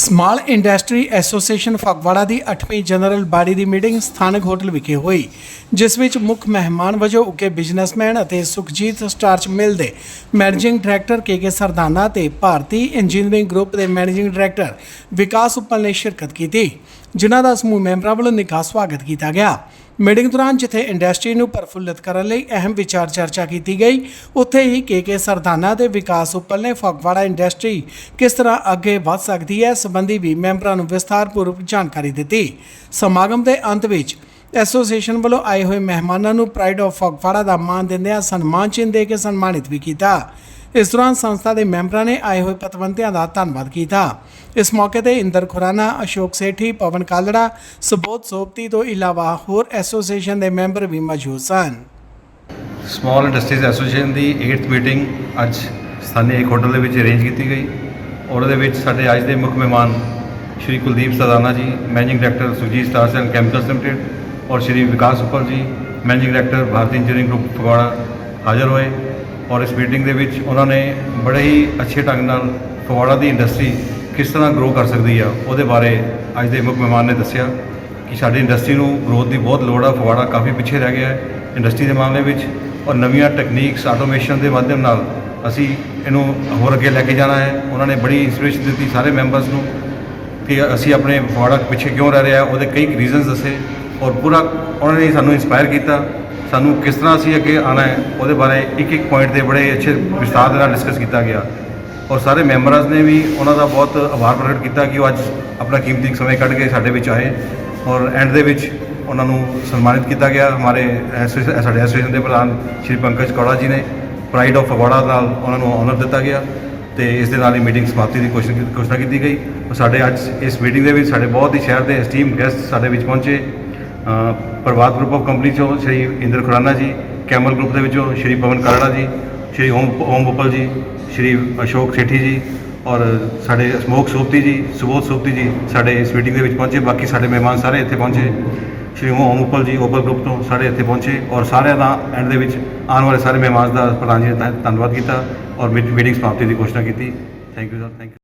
Small industry association Phagwara ਦੀ 8ਵੀਂ general body ਦੀ ਮੀਟਿੰਗ ਸਥਾਨਕ ਹੋਟਲ ਵਿਖੇ ਹੋਈ, ਜਿਸ ਵਿੱਚ ਮੁੱਖ ਮਹਿਮਾਨ ਵਜੋਂ ਉੱਗੇ ਬਿਜ਼ਨਸਮੈਨ ਅਤੇ ਸੁਖਜੀਤ ਸਟਾਰਚ ਮਿਲ ਦੇ managing director K K Sardana ਤੇ ਭਾਰਤੀ ਇੰਜੀਨੀਅਰਿੰਗ ਗਰੁੱਪ ਦੇ ਮੈਨੇਜਿੰਗ ਡਾਇਰੈਕਟਰ ਵਿਕਾਸ ਉੱਪਲ ਨੇ ਸ਼ਿਰਕਤ ਕੀਤੀ, ਜਿਨ੍ਹਾਂ ਦਾ ਸਮੂਹ ਮੈਂਬਰਾਂ ਵੱਲੋਂ ਨਿੱਘਾ ਸਵਾਗਤ ਕੀਤਾ ਗਿਆ। ਮੀਟਿੰਗ ਦੌਰਾਨ ਜਿੱਥੇ ਇੰਡਸਟਰੀ ਨੂੰ ਪਰਫੁੱਲਤ ਕਰਨ ਲਈ ਅਹਿਮ ਵਿਚਾਰ ਚਰਚਾ ਕੀਤੀ ਗਈ, ਉੱਥੇ ਹੀ ਕੇ ਕੇ ਸਰਦਾਨਾ ਦੇ ਵਿਕਾਸ ਉੱਪਲ ਫਗਵਾੜਾ ਇੰਡਸਟਰੀ ਕਿਸ ਤਰ੍ਹਾਂ ਅੱਗੇ ਵੱਧ ਸਕਦੀ ਹੈ ਸੰਬੰਧੀ ਵੀ ਮੈਂਬਰਾਂ ਨੂੰ ਵਿਸਥਾਰਪੂਰਵਕ ਜਾਣਕਾਰੀ ਦਿੱਤੀ। ਸਮਾਗਮ ਦੇ ਅੰਤ ਵਿੱਚ ਐਸੋਸੀਏਸ਼ਨ ਵੱਲੋਂ ਆਏ ਹੋਏ ਮਹਿਮਾਨਾਂ ਨੂੰ ਪ੍ਰਾਈਡ ਆਫ ਫਗਵਾੜਾ ਦਾ ਮਾਣ ਦਿੰਦਿਆਂ ਸਨਮਾਨ ਚਿੰਨ੍ਹ ਦੇ ਕੇ ਸਨਮਾਨਿਤ ਵੀ ਕੀਤਾ। ਇਸ ਦੌਰਾਨ ਸੰਸਥਾ ਦੇ ਮੈਂਬਰਾਂ ਨੇ ਆਏ ਹੋਏ ਪਤਵੰਤਿਆਂ ਦਾ ਧੰਨਵਾਦ ਕੀਤਾ। ਇਸ ਮੌਕੇ ਤੇ ਇੰਦਰ ਖੁਰਾਨਾ, ਅਸ਼ੋਕ ਸੇਠੀ, ਪਵਨ ਕਾਲੜਾ, ਸੁਬੋਧ ਸੋਪਤੀ ਤੋਂ ਇਲਾਵਾ ਹੋਰ ਐਸੋਸੀਏਸ਼ਨ ਦੇ ਮੈਂਬਰ ਵੀ ਮੌਜੂਦ ਸਨ। ਸਮਾਲ ਇੰਡਸਟਰੀਜ਼ ਐਸੋਸੀਏਸ਼ਨ ਦੀ 8th ਮੀਟਿੰਗ ਅੱਜ ਸਥਾਨੀ ਇੱਕ ਹੋਟਲ ਦੇ ਵਿੱਚ ਅਰੇਂਜ ਕੀਤੀ ਗਈ। ਔਰ ਉਹਦੇ ਵਿੱਚ ਸਾਡੇ ਅੱਜ ਦੇ ਮੁੱਖ ਮਹਿਮਾਨ Shri Kuldeep Sadana ji managing director Sujit stars and chemicals limited ਔਰ Shri Vikas Uppal ji managing director Bharti engineering group Phagwara ਹਾਜ਼ਰ ਹੋਏ। ਔਰ ਇਸ ਮੀਟਿੰਗ ਦੇ ਵਿੱਚ ਉਹਨਾਂ ਨੇ ਬੜੇ ਹੀ ਅੱਛੇ ਢੰਗ ਨਾਲ ਫਗਵਾੜਾ ਦੀ ਇੰਡਸਟਰੀ ਕਿਸ ਤਰ੍ਹਾਂ ਗਰੋ ਕਰ ਸਕਦੀ ਆ, ਉਹਦੇ ਬਾਰੇ ਅੱਜ ਦੇ ਮੁੱਖ ਮਹਿਮਾਨ ਨੇ ਦੱਸਿਆ ਕਿ ਸਾਡੀ ਇੰਡਸਟਰੀ ਨੂੰ ਗਰੋਥ ਦੀ ਬਹੁਤ ਲੋੜ ਆ, ਫਗਵਾੜਾ ਕਾਫੀ ਪਿੱਛੇ ਰਹਿ ਗਿਆ ਹੈ ਇੰਡਸਟਰੀ ਦੇ ਮਾਮਲੇ ਵਿੱਚ ਔਰ ਨਵੀਆਂ ਟੈਕਨੀਕਸ ਆਟੋਮੇਸ਼ਨ ਦੇ ਮਾਧਿਅਮ ਨਾਲ ਅਸੀਂ ਇਹਨੂੰ ਹੋਰ ਅੱਗੇ ਲੈ ਕੇ ਜਾਣਾ ਹੈ। ਉਹਨਾਂ ਨੇ ਬੜੀ ਇਨਸਪੀਰੇਸ਼ਨ ਦਿੱਤੀ ਸਾਰੇ ਮੈਂਬਰਸ ਨੂੰ ਕਿ ਅਸੀਂ ਆਪਣੇ ਫਗਵਾੜਾ ਪਿੱਛੇ ਕਿਉਂ ਰਹਿ ਰਿਹਾ ਉਹਦੇ ਕਈ ਰੀਜ਼ਨਸ ਦੱਸੇ ਔਰ ਪੂਰਾ ਉਹਨਾਂ ਨੇ ਸਾਨੂੰ ਇਨਸਪਾਇਰ ਕੀਤਾ। ਸਾਨੂੰ ਕਿਸ ਤਰ੍ਹਾਂ ਅਸੀਂ ਅੱਗੇ ਆਉਣਾ ਹੈ, ਉਹਦੇ ਬਾਰੇ ਇੱਕ ਇੱਕ ਪੁਆਇੰਟ ਦੇ ਬੜੇ ਅੱਛੇ ਵਿਸਤਾਰ ਦੇ ਨਾਲ ਡਿਸਕਸ ਕੀਤਾ ਗਿਆ। ਔਰ ਸਾਰੇ ਮੈਂਬਰਸ ਨੇ ਵੀ ਉਹਨਾਂ ਦਾ ਬਹੁਤ ਆਭਾਰ ਪ੍ਰਗਟ ਕੀਤਾ ਕਿ ਉਹ ਅੱਜ ਆਪਣਾ ਕੀਮਤੀ ਸਮੇਂ ਕੱਢ ਕੇ ਸਾਡੇ ਵਿੱਚ ਆਏ। ਔਰ ਐਂਡ ਦੇ ਵਿੱਚ ਉਹਨਾਂ ਨੂੰ ਸਨਮਾਨਿਤ ਕੀਤਾ ਗਿਆ। ਹਮਾਰੇ ਐਸੋਸੀਏ- ਸਾਡੇ ਐਸੋਸੀਏਸ਼ਨ ਦੇ ਪ੍ਰਧਾਨ ਸ਼੍ਰੀ ਪੰਕਜ ਕੌੜਾ ਜੀ ਨੇ ਪ੍ਰਾਈਡ ਆਫ ਫਗਵਾੜਾ ਨਾਲ ਉਹਨਾਂ ਨੂੰ ਆਨਰ ਦਿੱਤਾ ਗਿਆ ਤੇ ਇਸ ਦੇ ਨਾਲ ਹੀ ਮੀਟਿੰਗ ਸਮਾਪਤੀ ਦੀ ਕੋਸ਼ਿਸ਼ ਘੋਸ਼ਣਾ ਕੀਤੀ ਗਈ। ਔਰ ਸਾਡੇ ਅੱਜ ਇਸ ਮੀਟਿੰਗ ਦੇ ਵਿੱਚ ਸਾਡੇ ਬਹੁਤ ਹੀ ਸ਼ਹਿਰ ਦੇ ਐਸਟੀਮ ਗੈਸਟ ਸਾਡੇ ਵਿੱਚ ਪਹੁੰਚੇ। ਅ, ਗਰੁੱਪ ਆਫ ਕੰਪਨੀ ਚੋਂ ਸ਼੍ਰੀ ਇੰਦਰ ਖੁਰਾਨਾ ਜੀ ਕੈਮਲ ਗਰੁੱਪ ਦੇ ਵਿੱਚੋਂ ਸ਼੍ਰੀ ਪਵਨ ਕਾਲੜਾ ਜੀ ਸ਼੍ਰੀ ਓਮ ਓਮ ਬੋਪਲ ਜੀ ਸ਼੍ਰੀ ਅਸ਼ੋਕ ਸੇਠੀ ਜੀ ਔਰ ਸਾਡੇ ਸਮੋਕ ਸੋਪਤੀ ਜੀ ਸੁਬੋਧ ਸੋਪਤੀ ਜੀ ਸਾਡੇ ਇਸ ਮੀਟਿੰਗ ਦੇ ਵਿੱਚ ਪਹੁੰਚੇ। ਬਾਕੀ ਸਾਡੇ ਮਹਿਮਾਨ ਸਾਰੇ ਇੱਥੇ ਪਹੁੰਚੇ। ਸ਼੍ਰੀ ਓਮ ਉਪਲ ਜੀ ਓਪਲ ਗਰੁੱਪ ਤੋਂ ਸਾਰੇ ਇੱਥੇ ਪਹੁੰਚੇ ਔਰ ਸਾਰਿਆਂ ਦਾ ਐਂਡ ਦੇ ਵਿੱਚ ਆਉਣ ਵਾਲੇ ਸਾਰੇ ਮਹਿਮਾਨ ਦਾ ਪ੍ਰਧਾਨ ਜੀ ਦਾ ਧੰਨ- ਧੰਨਵਾਦ ਕੀਤਾ ਔਰ ਮੀਟ- ਮੀਟਿੰਗ ਸਮਾਪਤੀ ਦੀ ਘੋਸ਼ਣਾ ਕੀਤੀ। Thank you sir thank you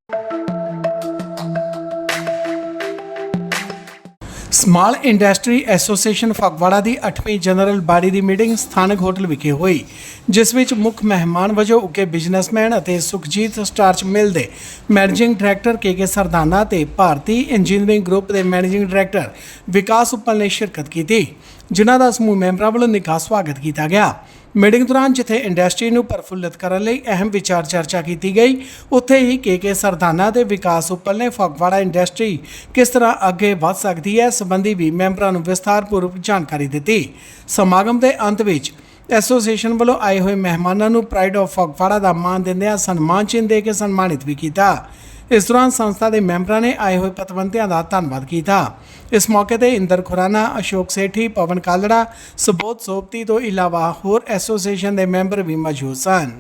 small industry association Phagwara ਦੀ 8ਵੀਂ ਜਨਰਲ ਬਾਡੀ ਦੀ ਮੀਟਿੰਗ ਸਥਾਨਕ ਹੋਟਲ ਵਿਖੇ ਹੋਈ, ਜਿਸ ਵਿੱਚ ਮੁੱਖ ਮਹਿਮਾਨ ਵਜੋਂ ਉੱਗੇ ਬਿਜ਼ਨਸਮੈਨ ਅਤੇ ਸੁਖਜੀਤ ਸਟਾਰਚ ਮਿਲ ਦੇ managing director K K Sardana ਤੇ ਭਾਰਤੀ ਇੰਜੀਨੀਅਰਿੰਗ ਗਰੁੱਪ ਦੇ ਮੈਨੇਜਿੰਗ ਡਾਇਰੈਕਟਰ ਵਿਕਾਸ ਉੱਪਲ ਨੇ ਸ਼ਿਰਕਤ ਕੀਤੀ, ਜਿਨ੍ਹਾਂ ਦਾ ਸਮੂਹ ਮੈਂਬਰਾਂ ਵੱਲੋਂ ਨਿੱਘਾ ਸਵਾਗਤ ਕੀਤਾ ਗਿਆ। ਮੀਟਿੰਗ ਦੌਰਾਨ ਜਿੱਥੇ ਇੰਡਸਟਰੀ ਨੂੰ ਪਰਫੁੱਲਤ ਕਰਨ ਲਈ ਅਹਿਮ ਵਿਚਾਰ ਚਰਚਾ ਕੀਤੀ ਗਈ, ਉੱਥੇ ਹੀ ਕੇ ਕੇ ਸਰਦਾਨਾ ਦੇ ਵਿਕਾਸ ਉੱਪਲ ਨੇ ਫਗਵਾੜਾ ਇੰਡਸਟਰੀ ਕਿਸ ਤਰ੍ਹਾਂ ਅੱਗੇ ਵਧ ਸਕਦੀ ਹੈ ਸੰਬੰਧੀ ਵੀ ਮੈਂਬਰਾਂ ਨੂੰ ਵਿਸਥਾਰਪੂਰਵਕ ਜਾਣਕਾਰੀ ਦਿੱਤੀ। ਸਮਾਗਮ ਦੇ ਅੰਤ ਵਿੱਚ ਐਸੋਸੀਏਸ਼ਨ ਵੱਲੋਂ ਆਏ ਹੋਏ ਮਹਿਮਾਨਾਂ ਨੂੰ ਪ੍ਰਾਈਡ ਆਫ ਫਗਵਾੜਾ ਦਾ ਮਾਣ ਦਿੰਦਿਆਂ ਸਨਮਾਨ ਚਿੰਨ੍ਹ ਦੇ ਕੇ ਸਨਮਾਨਿਤ ਵੀ ਕੀਤਾ। ਇਸ ਦੌਰਾਨ ਸੰਸਥਾ ਦੇ ਮੈਂਬਰਾਂ ਨੇ ਆਏ ਹੋਏ ਪਤਵੰਤਿਆਂ ਦਾ ਧੰਨਵਾਦ ਕੀਤਾ। ਇਸ ਮੌਕੇ ਤੇ ਇੰਦਰ ਖੁਰਾਨਾ, ਅਸ਼ੋਕ ਸੇਠੀ, ਪਵਨ ਕਾਲੜਾ, ਸੁਬੋਧ ਸੋਪਤੀ ਤੋਂ ਇਲਾਵਾ ਹੋਰ ਐਸੋਸੀਏਸ਼ਨ ਦੇ ਮੈਂਬਰ ਵੀ ਮੌਜੂਦ ਸਨ।